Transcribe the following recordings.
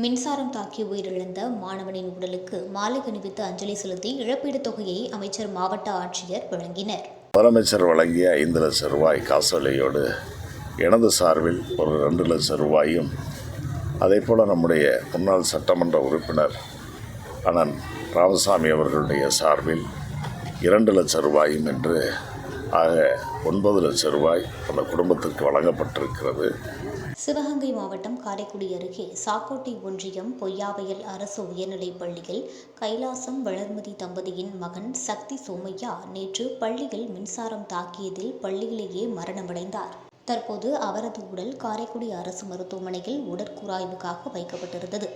மின்சாரம் தாக்கி உயிரிழந்த மாணவனின் உடலுக்கு மாலை அணிவித்து அஞ்சலி செலுத்தி இழப்பீடு தொகையை அமைச்சர் மாவட்ட ஆட்சியர் வழங்கினர். முதலமைச்சர் வழங்கிய ஐந்து லட்சம் ரூபாய் காசோலையோடு எனது சார்பில் ஒரு ரெண்டு லட்சம் ரூபாயும் அதேபோல் நம்முடைய முன்னாள் சட்டமன்ற உறுப்பினர் அண்ணன் ராமசாமி அவர்களுடைய சார்பில் இரண்டு லட்சம் ரூபாயும் என்று ஆக ஒன்பது லட்சம் ரூபாய் அந்த குடும்பத்திற்கு வழங்கப்பட்டிருக்கிறது. சிவகங்கை மாவட்டம் காரைக்குடி அருகே சாக்கோட்டை ஒன்றியம் பொய்யாவயல் அரசு உயர்நிலைப் பள்ளியில் கைலாசம் வளர்மதி தம்பதியின் மகன் சக்தி சோமையா நேற்று பள்ளியில் மின்சாரம் தாக்கியதில் பள்ளியிலேயே மரணமடைந்தார். தற்போது அவரது உடல் காரைக்குடி அரசு மருத்துவமனையில் உடற்கூராய்வுக்காக வைக்கப்பட்டிருந்தது.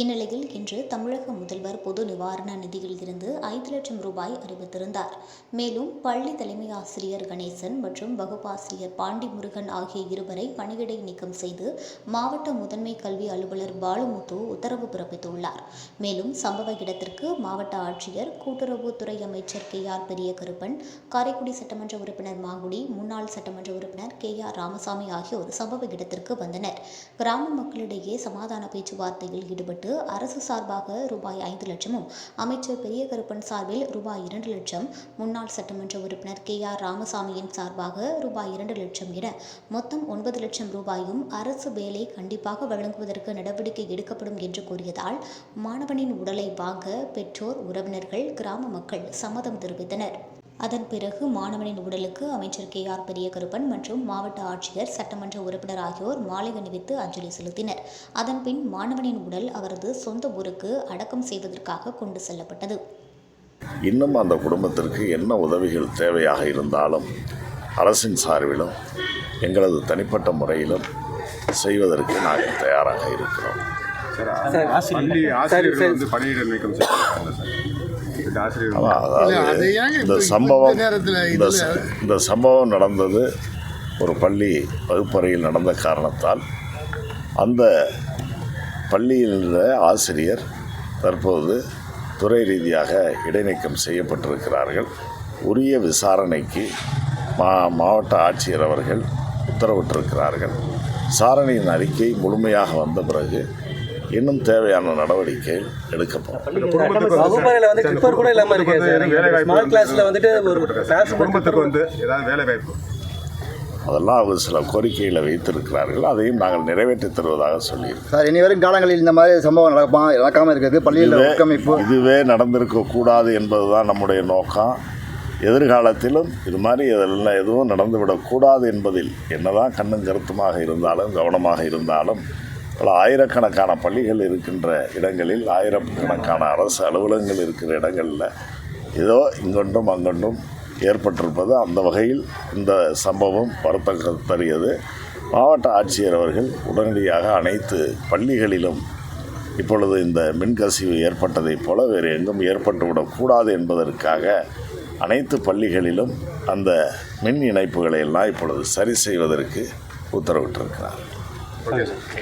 இந்நிலையில் இன்று தமிழக முதல்வர் பொது நிவாரண நிதியில் இருந்து ஐந்து லட்சம் ரூபாய் அறிவித்திருந்தார். மேலும் பள்ளி தலைமை ஆசிரியர் கணேசன் மற்றும் வகுப்பாசிரியர் பாண்டி முருகன் ஆகிய இருவரை பணியிடை நீக்கம் செய்து மாவட்ட முதன்மை கல்வி அலுவலர் பாலுமுத்து உத்தரவு பிறப்பித்துள்ளார். மேலும் சம்பவ இடத்திற்கு மாவட்ட ஆட்சியர் கூட்டுறவுத்துறை அமைச்சர் கே ஆர் பெரிய கருப்பன் காரைக்குடி சட்டமன்ற உறுப்பினர் மாங்குடி முன்னாள் சட்டமன்ற உறுப்பினர் கே ஆர் ராமசாமி ஆகியோர் சம்பவ இடத்திற்கு வந்தனர். கிராம மக்களிடையே சமாதான பேச்சுவார்த்தையில் ஈடுபட்டு அரசு சார்பாக ரூபாய் ஐந்து லட்சமும் அமைச்சர் பெரிய கருப்பன் சார்பில் ரூபாய் இரண்டு லட்சம் முன்னாள் சட்டமன்ற உறுப்பினர் கே ஆர் ராமசாமியின் சார்பாக ரூபாய் இரண்டு லட்சம் என மொத்தம் ஒன்பது லட்சம் ரூபாயும் அரசு வேலை கண்டிப்பாக வழங்குவதற்கு நடவடிக்கை எடுக்கப்படும் என்று கூறியதால் மாணவனின் உடலை வாங்க பெற்றோர் உறவினர்கள் கிராம மக்கள் சம்மதம் தெரிவித்தனர். அதன் பிறகு மாணவனின் உடலுக்கு அமைச்சர் கே ஆர் பெரியகருப்பன் மற்றும் மாவட்ட ஆட்சியர் சட்டமன்ற உறுப்பினர் ஆகியோர் மாலை அணிவித்து அஞ்சலி செலுத்தினர். அதன்பின் மாணவனின் உடல் அவரது சொந்த ஊருக்கு அடக்கம் செய்வதற்காக கொண்டு செல்லப்பட்டது. இன்னும் அந்த குடும்பத்திற்கு என்ன உதவிகள் தேவையாக இருந்தாலும் அரசின் சார்பிலும் எங்களது தனிப்பட்ட முறையிலும் செய்வதற்கு நாங்கள் தயாராக இருக்கிறோம். சார் பள்ளி ஆசிரியர்கள் வந்து பணியிட நீக்கம் செய்யப்பட்டாங்க சார் இந்த சம்பவம் இந்த சம்பவம் நடந்தது ஒரு பள்ளி வகுப்பறையில் நடந்த காரணத்தால். அந்த பள்ளியில் உள்ள ஆசிரியர் தற்போது துறை ரீதியாக இடைநீக்கம் செய்யப்பட்டிருக்கிறார்கள். உரிய விசாரணைக்கு மா மாவட்ட ஆட்சியர் அவர்கள் உத்தரவிட்டிருக்கிறார்கள். விசாரணையின் அறிக்கை முழுமையாக வந்த பிறகு இன்னும் தேவையான நடவடிக்கை எடுக்கப்படும். வகுப்பறையில வந்து கிளிப்பர் கூட இல்லாம இருக்கு சார். வேலை வாய்ப்பு ஸ்மார்ட் கிளாஸ்ல வந்துட்டு ஒரு கிளாஸ் குடும்பத்துக்கு வந்து ஏதாவது வேலை வாய்ப்பு அதெல்லாம் அவங்க சில கோரிக்கைகளை வைத்திருக்கிறார்கள். அதையும் நாங்கள் நிறைவேற்றி தருவதாக சொல்லியிருக்கோம் சார் இனி வரும் காலங்களில் இந்த மாதிரி சம்பவம் நடக்குமா நடக்காமல் இருக்கிறது? பள்ளியில் இதுவே உட்கமைப்பு இதுவே நடந்திருக்க கூடாது என்பதுதான் நம்முடைய நோக்கம். எதிர்காலத்திலும் இது மாதிரி இதெல்லாம் எதுவும் நடந்துவிடக்கூடாது என்பதில் என்னதான் கண்ணும் கருத்துமாக இருந்தாலும் கவனமாக இருந்தாலும் பல ஆயிரக்கணக்கான பள்ளிகள் இருக்கின்ற இடங்களில் ஆயிரக்கணக்கான அரசு அலுவலகங்கள் இருக்கிற இடங்களில் ஏதோ இங்கொன்றும் அங்கொன்றும் ஏற்பட்டிருப்பது. அந்த வகையில் இந்த சம்பவம் வருத்தத்தறியது மாவட்ட ஆட்சியர் அவர்கள் உடனடியாக அனைத்து பள்ளிகளிலும் இப்பொழுது இந்த மின்கசிவு ஏற்பட்டதைப் போல வேறு எங்கும் ஏற்பட்டுவிடக்கூடாது என்பதற்காக அனைத்து பள்ளிகளிலும் அந்த மின் இணைப்புகளை எல்லாம் இப்பொழுது சரி செய்வதற்கு உத்தரவிட்டிருக்கிறார். Olha. Deus.